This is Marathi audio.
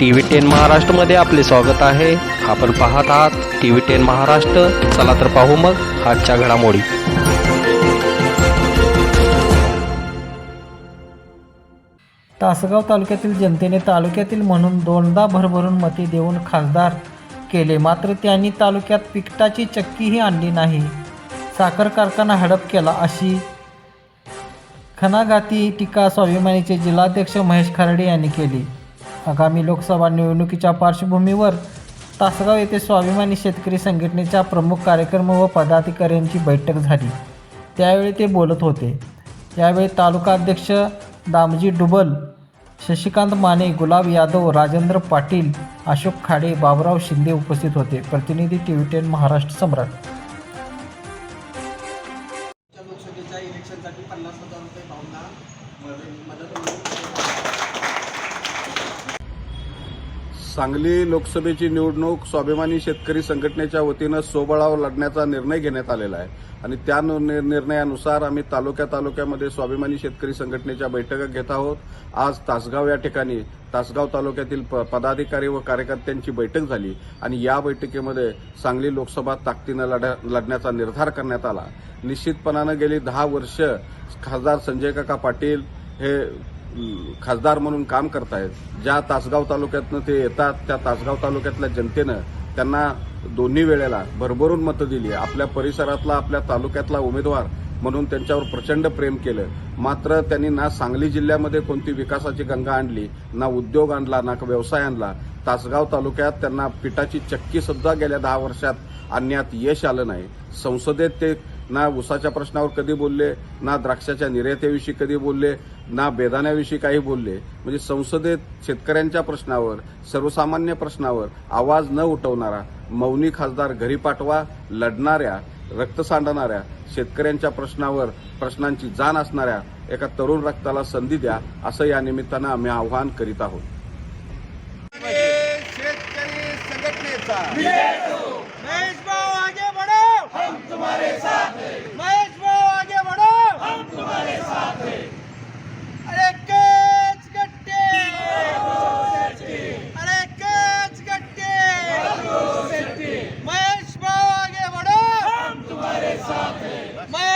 टी व्ही टेन महाराष्ट्रमध्ये आपले स्वागत आहे. आपण पाहत आहात टी व्ही टेन महाराष्ट्र. चला तर पाहू मग आजच्या घडामोडी. तासगाव तालुक्यातील जनतेने तालुक्यातील म्हणून दोनदा भरभरून मते देऊन खासदार केले. मात्र त्यांनी तालुक्यात पिकटाची चक्कीही आणली नाही. साखर कारखाना हडप केला अशी खनागाती टीका स्वाभिमानीचे जिल्हाध्यक्ष महेश खराडे यांनी केली. आगामी लोकसभा निवडणुकीच्या पार्श्वभूमीवर तासगाव येथे स्वाभिमानी शेतकरी संघटनेच्या प्रमुख कार्यक्रम व पदाधिकाऱ्यांची बैठक झाली. त्यावेळी ते बोलत होते. यावेळी तालुका अध्यक्ष दामजी डुबल शशिकांत माने गुलाब यादव राजेंद्र पाटील अशोक खाडे बाबराव शिंदे उपस्थित होते. प्रतिनिधी T V ten Maharashtra Samrat. लोकसभेच्या इलेक्शनसाठी पन्नास हजार रुपये भावना मदत सांगली लोकसभेची निवडणूक स्वाभिमानी शेतकरी संघटनेच्या वतीनं सोबळावर लढण्याचा निर्णय घेण्यात आलेला आहे. आणि त्या निर्णयानुसार आम्ही तालुक्या तालुक्यामध्ये स्वाभिमानी शेतकरी संघटनेच्या बैठका घेत आहोत. आज तासगाव या ठिकाणी तासगाव तालुक्यातील प- पदाधिकारी व कार्यकर्त्यांची बैठक झाली आणि या बैठकीमध्ये सांगली लोकसभा ताकदीनं लढ्या लढण्याचा निर्धार करण्यात आला. निश्चितपणानं गेली दहा वर्ष खासदार संजय काका पाटील हे खासदार म्हणून काम करतायत. ज्या तासगाव तालुक्यातनं ते येतात त्या तासगाव तालुक्यातल्या जनतेनं त्यांना दोन्ही वेळेला भरभरून मतं दिली. आपल्या परिसरातला आपल्या तालुक्यातला उमेदवार म्हणून त्यांच्यावर प्रचंड प्रेम केलं. मात्र त्यांनी ना सांगली जिल्ह्यामध्ये कोणती विकासाची गंगा आणली ना उद्योग आणला ना व्यवसाय आणला. तासगाव तालुक्यात त्यांना पिठाची चक्की सुद्धा गेल्या दहा वर्षात आणण्यात यश आलं नाही. संसदेत ते ना ऊसाच्या प्रश्नावर कधी बोलले ना द्राक्षाच्या निर्यातीविषयी कधी बोलले ना बेदाण्याविषयी काही बोलले. म्हणजे संसदेत शेतकऱ्यांच्या प्रश्नावर सर्वसामान्य प्रश्नावर आवाज न उठवणारा मौनी खासदार घरी पाठवा लढणाऱ्या रक्त सांडणाऱ्या शेतकऱ्यांच्या प्रश्नावर प्रश्नांची जाण असणाऱ्या एका तरुण रक्ताला संधी द्या असं या निमित्तानं आम्ही आवाहन करीत आहोत.